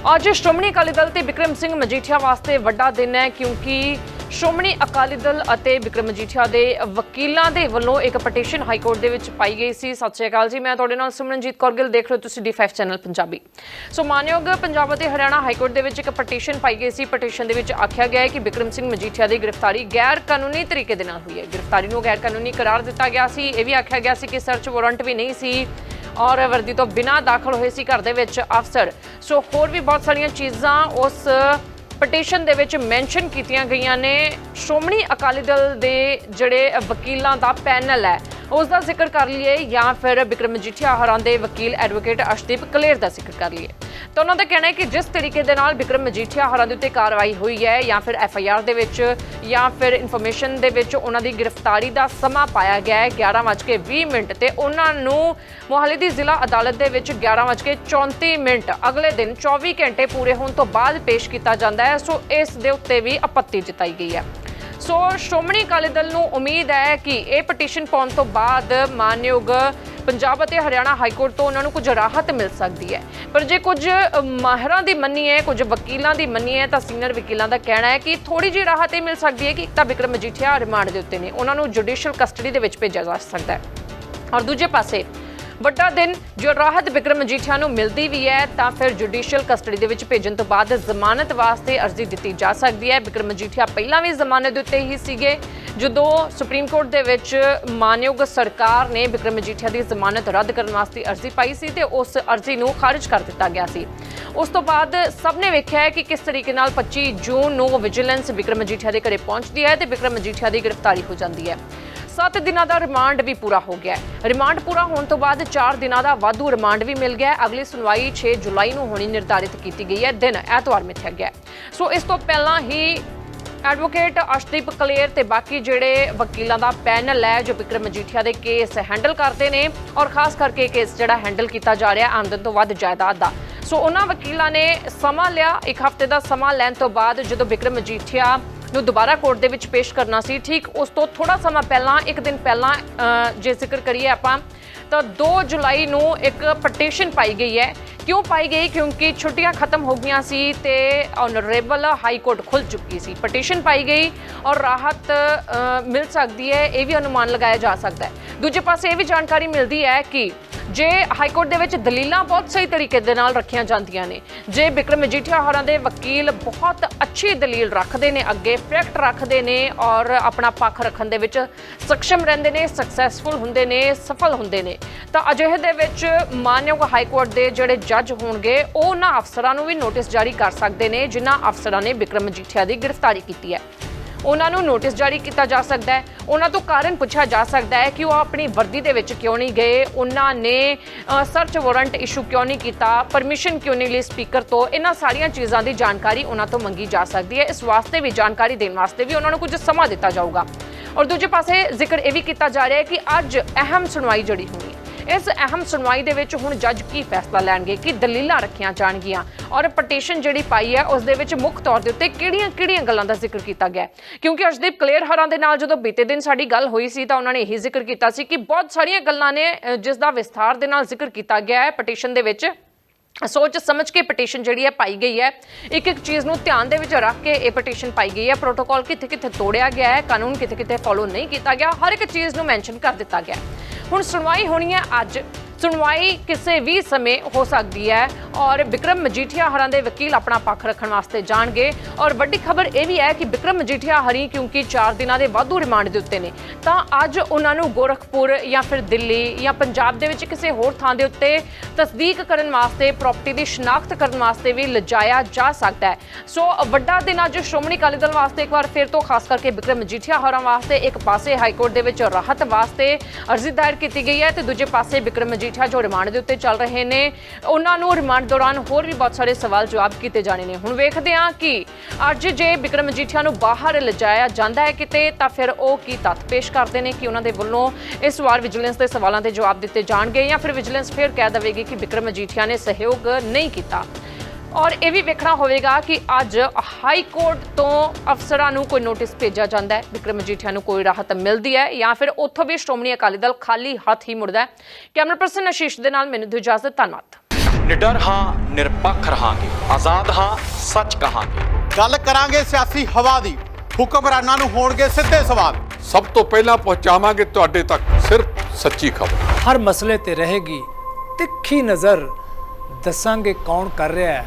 ਅੱਜ ਸ਼੍ਰੋਮਣੀ ਅਕਾਲੀ ਦਲ ਤੇ ਵਿਕਰਮ ਸਿੰਘ ਮਜੀਠੀਆ ਵਾਸਤੇ ਵੱਡਾ ਦਿਨ ਹੈ, ਕਿਉਂਕਿ ਸ਼੍ਰੋਮਣੀ ਅਕਾਲੀ ਦਲ ਅਤੇ ਵਿਕਰਮ ਮਜੀਠੀਆ ਦੇ ਵਕੀਲਾਂ ਦੇ ਵੱਲੋਂ ਇੱਕ ਪਟੀਸ਼ਨ ਹਾਈ ਕੋਰਟ ਦੇ ਵਿੱਚ ਪਾਈ ਗਈ ਸੀ। ਸਤਿ ਸ਼੍ਰੀ ਅਕਾਲ ਜੀ, ਮੈਂ ਤੁਹਾਡੇ ਨਾਲ ਸਿਮਰਨਜੀਤ ਕੌਰ ਗਿੱਲ, ਦੇਖ ਰਹੇ ਹੋ ਤੁਸੀਂ ਡੀ5 ਚੈਨਲ ਪੰਜਾਬੀ। ਸੋ ਮਾਨਯੋਗ ਪੰਜਾਬ ਅਤੇ ਹਰਿਆਣਾ ਹਾਈ ਕੋਰਟ ਦੇ ਵਿੱਚ ਇੱਕ ਪਟੀਸ਼ਨ ਪਾਈ ਗਈ ਸੀ। ਪਟੀਸ਼ਨ ਦੇ ਵਿੱਚ ਆਖਿਆ ਗਿਆ ਹੈ ਕਿ ਵਿਕਰਮ ਸਿੰਘ ਮਜੀਠੀਆ ਦੀ ਗ੍ਰਿਫਤਾਰੀ ਗੈਰ ਕਾਨੂੰਨੀ ਤਰੀਕੇ ਦੇ ਨਾਲ ਹੋਈ ਹੈ। ਗ੍ਰਿਫਤਾਰੀ ਨੂੰ ਗੈਰ ਕਾਨੂੰਨੀ ਕਰਾਰ ਦਿੱਤਾ ਗਿਆ ਸੀ। ਇਹ ਵੀ ਆਖਿਆ ਗਿਆ ਸੀ ਕਿ ਸਰਚ ਵਾਰੰਟ ਵੀ ਨਹੀਂ ਸੀ। ਔਰ ਵਰਦੀ ਤੋਂ ਬਿਨਾਂ ਦਾਖਲ ਹੋਏ ਸੀ ਘਰ ਦੇ ਵਿੱਚ ਅਫਸਰ। ਸੋ ਹੋਰ ਵੀ ਬਹੁਤ ਸਾਰੀਆਂ ਚੀਜ਼ਾਂ ਉਸ ਪਟੀਸ਼ਨ ਦੇ ਵਿੱਚ ਮੈਂਸ਼ਨ ਕੀਤੀਆਂ ਗਈਆਂ ਨੇ। ਸ਼੍ਰੋਮਣੀ ਅਕਾਲੀ ਦਲ ਦੇ ਜਿਹੜੇ ਵਕੀਲਾਂ ਦਾ ਪੈਨਲ ਹੈ ਉਸ ਦਾ ਜ਼ਿਕਰ ਕਰ ਲਈਏ ਜਾਂ ਫਿਰ ਬਿਕਰਮ ਮਜੀਠੀਆ ਹਰਾਂ ਦੇ ਵਕੀਲ ਐਡਵੋਕੇਟ ਅਸ਼ਦੀਪ ਕਲੇਰ ਦਾ ਜ਼ਿਕਰ ਕਰ ਲਈਏ। ਤਾਂ ਉਹਨਾਂ ਦਾ ਕਹਿਣਾ ਹੈ ਕਿ ਜਿਸ ਤਰੀਕੇ ਦੇ ਨਾਲ ਵਿਕਰਮ ਮਜੀਠੀਆ ਹੋਰਾਂ ਦੇ ਉੱਤੇ ਕਾਰਵਾਈ ਹੋਈ ਹੈ ਜਾਂ ਫਿਰ ਐਫ ਆਈ ਆਰ ਦੇ ਵਿੱਚ ਜਾਂ ਫਿਰ ਇਨਫੋਰਮੇਸ਼ਨ ਦੇ ਵਿੱਚ ਉਹਨਾਂ ਦੀ ਗ੍ਰਿਫਤਾਰੀ ਦਾ ਸਮਾਂ ਪਾਇਆ ਗਿਆ ਹੈ 11:20 ਮਿੰਟ ਤੇ ਉਹਨਾਂ ਨੂੰ ਮੋਹਾਲੀ ਦੀ ਜ਼ਿਲ੍ਹਾ ਅਦਾਲਤ ਦੇ ਵਿੱਚ 11:34 ਮਿੰਟ ਅਗਲੇ ਦਿਨ 24 ਘੰਟੇ ਪੂਰੇ ਹੋਣ ਤੋਂ ਬਾਅਦ ਪੇਸ਼ ਕੀਤਾ ਜਾਂਦਾ ਹੈ। ਸੋ ਇਸ ਦੇ ਉੱਤੇ ਵੀ ਆਪੱਤੀ ਜਤਾਈ ਗਈ ਹੈ। ਸੋ ਸ਼੍ਰੋਮਣੀ ਅਕਾਲੀ ਦਲ ਨੂੰ ਉਮੀਦ ਹੈ ਕਿ ਇਹ ਪਟੀਸ਼ਨ ਪਾਉਣ ਤੋਂ ਬਾਅਦ ਮਾਨਯੋਗ ਪੰਜਾਬ ਅਤੇ ਹਰਿਆਣਾ ਹਾਈ ਕੋਰਟ ਤੋਂ ਉਹਨਾਂ ਨੂੰ ਕੁਝ ਰਾਹਤ ਮਿਲ ਸਕਦੀ ਹੈ। ਪਰ ਜੇ ਕੁਝ ਅ, ਮਾਹਿਰਾਂ ਦੀ ਮੰਨੀਏ ਕੁਝ ਵਕੀਲਾਂ ਦੀ ਮੰਨੀਏ ਤਾਂ ਸੀਨੀਅਰ ਵਕੀਲਾਂ ਦਾ ਕਹਿਣਾ ਹੈ ਕਿ ਥੋੜੀ ਜਿਹੀ ਰਾਹਤ ਇਹ ਮਿਲ ਸਕਦੀ ਹੈ ਕਿ ਇੱਕ ਤਾਂ ਵਿਕਰਮ ਮਜੀਠੀਆ ਰਿਮਾਂਡ ਦੇ ਉੱਤੇ ਨੇ। ਉਹਨਾਂ ਨੂੰ ਜੁਡੀਸ਼ੀਅਲ ਕਸਟਡੀ ਦੇ ਵਿੱਚ ਭੇਜਿਆ ਜਾ ਸਕਦਾ ਹੈ। ਔਰ ਦੂਜੇ ਪਾਸੇ ਵੱਡਾ ਦਿਨ, ਜੋ ਰਾਹਤ ਵਿਕਰਮ ਮਜੀਠੀਆ ਨੂੰ ਮਿਲਦੀ ਵੀ ਹੈ, ਤਾਂ ਫਿਰ ਜੁਡੀਸ਼ੀਅਲ ਕਸਟਡੀ ਦੇ ਵਿੱਚ ਭੇਜਣ ਤੋਂ ਬਾਅਦ ਜ਼ਮਾਨਤ ਵਾਸਤੇ ਅਰਜ਼ੀ ਦਿੱਤੀ ਜਾ ਸਕਦੀ ਹੈ। ਵਿਕਰਮ ਮਜੀਠੀਆ ਪਹਿਲਾਂ ਵੀ ਜ਼ਮਾਨਤ ਦੇ ਉੱਤੇ ਹੀ ਸੀਗੇ, ਜਦੋਂ ਸੁਪਰੀਮ ਕੋਰਟ ਦੇ ਵਿੱਚ ਮਾਨਯੋਗ ਸਰਕਾਰ ਨੇ ਵਿਕਰਮ ਮਜੀਠੀਆ ਦੀ ਜ਼ਮਾਨਤ ਰੱਦ ਕਰਨ ਵਾਸਤੇ ਅਰਜ਼ੀ ਪਾਈ ਸੀ ਤੇ ਉਸ ਅਰਜ਼ੀ ਨੂੰ ਖਾਰਜ ਕਰ ਦਿੱਤਾ ਗਿਆ ਸੀ। ਉਸ ਤੋਂ ਬਾਅਦ ਸਭ ਨੇ ਵੇਖਿਆ ਹੈ ਕਿ ਕਿਸ ਤਰੀਕੇ ਨਾਲ 25 ਜੂਨ ਨੂੰ ਵਿਜੀਲੈਂਸ ਵਿਕਰਮ ਮਜੀਠੀਆ ਦੇ ਘਰੇ ਪਹੁੰਚਦੀ ਹੈ ਤੇ ਵਿਕਰਮ ਮਜੀਠੀਆ ਦੀ ਗ੍ਰਿਫਤਾਰੀ ਹੋ ਜਾਂਦੀ ਹੈ। 7 ਦਿਨਾਂ ਦਾ ਰਿਮਾਂਡ ਵੀ ਪੂਰਾ ਹੋ ਗਿਆ ਹੈ। ਰਿਮਾਂਡ ਪੂਰਾ ਹੋਣ ਤੋਂ ਬਾਅਦ 4 ਦਿਨਾਂ ਦਾ ਵਾਧੂ ਰਿਮਾਂਡ ਵੀ ਮਿਲ ਗਿਆ ਹੈ। ਅਗਲੀ ਸੁਣਵਾਈ 6 ਜੁਲਾਈ ਨੂੰ ਹੋਣੀ ਨਿਰਧਾਰਿਤ ਕੀਤੀ ਗਈ ਹੈ। ਦਿਨ ਐਤਵਾਰ ਮਿੱਥਿਆ ਗਿਆ ਸੋ ਇਸ ਤੋਂ ਪਹਿਲਾਂ ਹੀ ਐਡਵੋਕੇਟ ਅਸ਼ਦੀਪ ਕਲੇਰ ਤੇ ਬਾਕੀ ਜਿਹੜੇ ਵਕੀਲਾਂ ਦਾ ਪੈਨਲ ਹੈ ਜੋ ਵਿਕਰਮ ਮਜੀਠੀਆ ਦੇ ਕੇਸ ਹੈਂਡਲ ਕਰਦੇ ਨੇ ਔਰ ਖਾਸ ਕਰਕੇ ਕੇਸ ਜਿਹੜਾ ਹੈਂਡਲ ਕੀਤਾ ਜਾ ਰਿਹਾ ਆਮਦਨ ਤੋਂ ਵੱਧ ਜਾਇਦਾਦ ਦਾ। ਸੋ ਉਹਨਾਂ ਵਕੀਲਾਂ ਨੇ ਸਮਾਂ ਲਿਆ। ਇੱਕ ਹਫ਼ਤੇ ਦਾ ਸਮਾਂ ਲੈਣ ਤੋਂ ਬਾਅਦ ਜਦੋਂ ਵਿਕਰਮ ਮਜੀਠੀਆ ਨੂੰ ਦੁਬਾਰਾ ਕੋਰਟ ਦੇ ਵਿੱਚ ਪੇਸ਼ ਕਰਨਾ ਸੀ। ਠੀਕ ਉਸ ਤੋਂ ਥੋੜਾ ਸਮਾਂ ਪਹਿਲਾਂ, ਇੱਕ ਦਿਨ ਪਹਿਲਾਂ ਜੇ ਜ਼ਿਕਰ ਕਰੀਏ ਆਪਾਂ, ਤਾਂ 2 ਜੁਲਾਈ ਨੂੰ ਇੱਕ ਪਟੀਸ਼ਨ ਪਾਈ ਗਈ ਹੈ। ਕਿਉਂ ਪਾਈ ਗਈ? ਕਿਉਂਕਿ ਛੁੱਟੀਆਂ ਖਤਮ ਹੋ ਗਈਆਂ ਸੀ ਤੇ ਆਨਰੇਬਲ ਹਾਈ ਕੋਰਟ ਖੁੱਲ ਚੁੱਕੀ ਸੀ। ਪਟੀਸ਼ਨ ਪਾਈ ਗਈ ਔਰ ਰਾਹਤ ਮਿਲ ਸਕਦੀ ਹੈ, ਇਹ ਵੀ ਅਨੁਮਾਨ ਲਗਾਇਆ ਜਾ ਸਕਦਾ ਹੈ। ਦੂਜੇ ਪਾਸੇ ਇਹ ਵੀ ਜਾਣਕਾਰੀ ਮਿਲਦੀ ਹੈ ਕਿ ਜੇ ਹਾਈ ਕੋਰਟ ਦੇ ਵਿੱਚ ਦਲੀਲਾਂ ਬਹੁਤ ਸਹੀ ਤਰੀਕੇ ਦੇ ਨਾਲ ਰੱਖੀਆਂ ਜਾਂਦੀਆਂ ਨੇ, ਜੇ ਵਿਕਰਮ ਮਜੀਠੀਆ ਹੋਰਾਂ ਦੇ ਵਕੀਲ ਬਹੁਤ ਅੱਛੀ ਦਲੀਲ ਰੱਖਦੇ ਨੇ, ਅੱਗੇ ਫੈਕਟ ਰੱਖਦੇ ਨੇ ਔਰ ਆਪਣਾ ਪੱਖ ਰੱਖਣ ਦੇ ਵਿੱਚ ਸક્ષਮ ਰਹਿੰਦੇ ਨੇ ਸਕਸੈਸਫੁਲ ਹੁੰਦੇ ਨੇ, ਸਫਲ ਹੁੰਦੇ ਨੇ, ਤਾਂ ਅਜਿਹੇ ਦੇ ਵਿੱਚ ਮਾਨਯੋਗ ਹਾਈ ਕੋਰਟ ਦੇ ਜਿਹੜੇ ਜੱਜ ਹੋਣਗੇ, ਉਹ ਉਹਨਾਂ ਅਫਸਰਾਂ ਨੂੰ ਵੀ ਨੋਟਿਸ ਜਾਰੀ ਕਰ ਸਕਦੇ ਨੇ, ਜਿਨ੍ਹਾਂ ਅਫਸਰਾਂ ਨੇ ਵਿਕਰਮ ਮਜੀਠੀਆ ਦੀ ਗ੍ਰਿਫਤਾਰੀ ਕੀਤੀ ਹੈ। ਉਹਨਾਂ ਨੂੰ ਨੋਟਿਸ ਜਾਰੀ ਕੀਤਾ ਜਾ ਸਕਦਾ ਹੈ। ਉਹਨਾਂ ਤੋਂ ਕਾਰਨ ਪੁੱਛਿਆ ਜਾ ਸਕਦਾ ਹੈ ਕਿ ਉਹ ਆਪਣੀ ਵਰਦੀ ਦੇ ਵਿੱਚ ਕਿਉਂ ਨਹੀਂ ਗਏ। ਉਹਨਾਂ ਨੇ ਸਰਚ ਵਾਰੰਟ ਇਸ਼ੂ ਕਿਉਂ ਨਹੀਂ ਕੀਤਾ? ਪਰਮਿਸ਼ਨ ਕਿਉਂ ਨਹੀਂ ਲਈ ਸਪੀਕਰ ਤੋਂ? ਇਹਨਾਂ ਸਾਰੀਆਂ ਚੀਜ਼ਾਂ ਦੀ ਜਾਣਕਾਰੀ ਉਹਨਾਂ ਤੋਂ ਮੰਗੀ ਜਾ ਸਕਦੀ ਹੈ। ਇਸ ਵਾਸਤੇ ਵੀ, ਜਾਣਕਾਰੀ ਦੇਣ ਵਾਸਤੇ ਵੀ ਉਹਨਾਂ ਨੂੰ ਕੁਝ ਸਮਾਂ ਦਿੱਤਾ ਜਾਊਗਾ। ਔਰ ਦੂਜੇ ਪਾਸੇ ਜ਼ਿਕਰ ਇਹ ਵੀ ਕੀਤਾ ਜਾ ਰਿਹਾ ਹੈ ਕਿ ਅੱਜ ਅਹਿਮ ਸੁਣਵਾਈ ਜਿਹੜੀ ਹੋਣੀ ਹੈ। ਇਸ ਅਹਿਮ ਸੁਣਵਾਈ ਦੇ ਵਿੱਚ ਹੁਣ ਜੱਜ ਕੀ ਫੈਸਲਾ ਲੈਣਗੇ, ਕਿ ਦਲੀਲਾਂ ਰੱਖੀਆਂ ਜਾਣਗੀਆਂ? ਔਰ ਪਟੀਸ਼ਨ ਜਿਹੜੀ ਪਾਈ ਹੈ, ਉਸ ਦੇ ਵਿੱਚ ਮੁੱਖ ਤੌਰ ਦੇ ਉੱਤੇ ਕਿਹੜੀਆਂ-ਕਿਹੜੀਆਂ ਗੱਲਾਂ ਦਾ ਜ਼ਿਕਰ ਕੀਤਾ ਗਿਆ ਕਿਉਂਕਿ ਅਰਸ਼ਦੀਪ ਕਲੇਰ ਹਰਾਂ ਦੇ ਨਾਲ ਜਦੋਂ ਬੀਤੇ ਦਿਨ ਸਾਡੀ ਗੱਲ ਹੋਈ ਸੀ, ਤਾਂ ਉਹਨਾਂ ਨੇ ਇਹੀ ਜ਼ਿਕਰ ਕੀਤਾ ਸੀ ਕਿ ਬਹੁਤ ਸਾਰੀਆਂ ਗੱਲਾਂ ਨੇ ਜਿਸ ਦਾ ਵਿਸਥਾਰ ਦੇ ਨਾਲ ਜ਼ਿਕਰ ਕੀਤਾ ਗਿਆ ਹੈ ਪਟੀਸ਼ਨ ਦੇ ਵਿੱਚ। ਸੋਚ ਸਮਝ ਕੇ ਪਟੀਸ਼ਨ ਜਿਹੜੀ ਹੈ ਪਾਈ ਗਈ ਹੈ। ਇੱਕ ਇੱਕ ਚੀਜ਼ ਨੂੰ ਧਿਆਨ ਦੇ ਵਿੱਚ ਰੱਖ ਕੇ ਇਹ ਪਟੀਸ਼ਨ ਪਾਈ ਗਈ ਹੈ। ਪ੍ਰੋਟੋਕਾਲ ਕਿੱਥੇ ਕਿੱਥੇ ਤੋੜਿਆ ਗਿਆ ਹੈ, ਕਾਨੂੰਨ ਕਿੱਥੇ ਕਿੱਥੇ ਫੋਲੋ ਨਹੀਂ ਕੀਤਾ ਗਿਆ। ਹਰ ਇੱਕ ਚੀਜ਼ ਨੂੰ ਮੈਂਸ਼ਨ ਕਰ ਦਿੱਤਾ ਗਿਆ ਹੈ। ਹੁਣ ਸੁਣਵਾਈ ਹੋਣੀ ਹੈ ਅੱਜ। ਸੁਣਵਾਈ ਕਿਸੇ ਵੀ ਸਮੇਂ ਹੋ ਸਕਦੀ ਹੈ ਔਰ ਵਿਕਰਮ ਮਜੀਠੀਆ ਹਰਾਂ ਦੇ ਵਕੀਲ ਆਪਣਾ ਪੱਖ ਰੱਖਣ ਵਾਸਤੇ ਜਾਣਗੇ। ਔਰ ਵੱਡੀ ਖਬਰ ਇਹ ਵੀ ਹੈ ਕਿ ਵਿਕਰਮ ਮਜੀਠੀਆ ਹਰੀ ਕਿਉਂਕਿ 4 ਦਿਨਾਂ ਦੇ ਵਾਧੂ ਰਿਮਾਂਡ ਦੇ ਉੱਤੇ ਨੇ। ਤਾਂ ਅੱਜ ਉਹਨਾਂ ਨੂੰ ਗੋਰਖਪੁਰ ਜਾਂ ਫਿਰ ਦਿੱਲੀ ਜਾਂ ਪੰਜਾਬ ਦੇ ਵਿੱਚ ਕਿਸੇ ਹੋਰ ਥਾਂ ਦੇ ਉੱਤੇ ਤਸਦੀਕ ਕਰਨ ਵਾਸਤੇ ਪ੍ਰਾਪਰਟੀ ਦੀ ਸ਼ਨਾਖਤ ਕਰਨ ਵਾਸਤੇ ਵੀ ਲਿਜਾਇਆ ਜਾ ਸਕਦਾ ਹੈ। ਸੋ ਵੱਡਾ ਦਿਨ ਅੱਜ ਸ਼੍ਰੋਮਣੀ ਅਕਾਲੀ ਦਲ ਵਾਸਤੇ ਇੱਕ ਵਾਰ ਫਿਰ ਤੋਂ, ਖਾਸ ਕਰਕੇ ਵਿਕਰਮ ਮਜੀਠੀਆ ਹਰਾਂ ਵਾਸਤੇ ਇੱਕ ਪਾਸੇ ਹਾਈ ਕੋਰਟ ਦੇ ਵਿੱਚ ਰਾਹਤ ਵਾਸਤੇ ਅਰਜ਼ੀ ਦਾਇਰ ਕੀਤੀ ਗਈ ਹੈ ਤੇ ਦੂਜੇ ਪਾਸੇ ਵਿਕਰਮ ਮਜੀਠੀਆ ਜੋ ਰਿਮਾਂਡ ਦੇ ਉੱਤੇ ਚੱਲ ਰਹੇ ਨੇ, ਉਹਨਾਂ ਨੂੰ ਰਿਮਾਂਡ ਦੌਰਾਨ ਹੋਰ ਵੀ ਬਹੁਤ ਸਾਰੇ ਸਵਾਲ ਜਵਾਬ ਕੀਤੇ ਜਾਣੇ ਨੇ। ਹੁਣ ਵੇਖਦੇ ਹਾਂ ਕਿ ਅੱਜ ਜੇ ਬਿਕਰਮ ਮਜੀਠੀਆ ਨੂੰ ਬਾਹਰ ਲਿਜਾਇਆ ਜਾਂਦਾ ਹੈ ਕਿਤੇ, ਤਾਂ ਫਿਰ ਉਹ ਕੀ ਤੱਥ ਪੇਸ਼ ਕਰਦੇ ਨੇ ਕਿ ਉਹਨਾਂ ਦੇ ਵੱਲੋਂ ਇਸ ਵਾਰ ਵਿਜੀਲੈਂਸ ਦੇ ਸਵਾਲਾਂ ਦੇ ਜਵਾਬ ਦਿੱਤੇ ਜਾਣਗੇ ਜਾਂ ਫਿਰ ਵਿਜੀਲੈਂਸ ਫਿਰ ਕਹਿ ਦੇਵੇਗੀ ਕਿ ਬਿਕਰਮ ਮਜੀਠੀਆ ਨੇ ਸਹਿਯੋਗ ਨਹੀਂ ਕੀਤਾ। ਔਰ ਇਹ ਵੀ ਵੇਖਣਾ ਹੋਵੇਗਾ ਕਿ ਅੱਜ ਹਾਈ ਕੋਰਟ ਤੋਂ ਅਫਸਰਾਂ ਨੂੰ ਕੋਈ ਨੋਟਿਸ ਭੇਜਿਆ ਜਾਂਦਾ ਹੈ। ਵਿਕਰਮ ਮਜੀਠੀਆ ਨੂੰ ਕੋਈ ਰਾਹਤ ਮਿਲਦੀ ਹੈ ਜਾਂ ਫਿਰ ਉੱਥੋਂ ਵੀ ਸ਼੍ਰੋਮਣੀ ਅਕਾਲੀ ਦਲ ਖਾਲੀ ਹੱਥ ਹੀ ਮੁੜਦਾ ਹੈ। ਕੈਮਰਾ ਪਰਸਨ ਆਸ਼ੀਸ਼ ਦੇ ਨਾਲ ਮੈਨੂੰ ਦਿਓ ਇਜਾਜ਼ਤ ਧੰਨਵਾਦ। ਨਿਡਰ ਹਾਂ ਨਿਰਪੱਖ ਰਹਾਂਗੇ। ਆਜ਼ਾਦ ਹਾਂ ਸੱਚ ਕਹਾਂਗੇ। ਗੱਲ ਕਰਾਂਗੇ ਸਿਆਸੀ ਹਵਾ ਦੀ। ਹੁਕਮਰਾਨਾਂ ਨੂੰ ਹੋਣਗੇ ਸਿੱਧੇ ਸਵਾਲ। ਸਭ ਤੋਂ ਪਹਿਲਾਂ ਪਹੁੰਚਾਵਾਂਗੇ ਤੁਹਾਡੇ ਤੱਕ ਸਿਰਫ ਸੱਚੀ ਖਬਰ। ਹਰ ਮਸਲੇ ਤੇ ਰਹੇਗੀ ਤਿੱਖੀ ਨਜ਼ਰ। ਦੱਸਾਂਗੇ ਕੌਣ ਕਰ ਰਿਹਾ ਹੈ।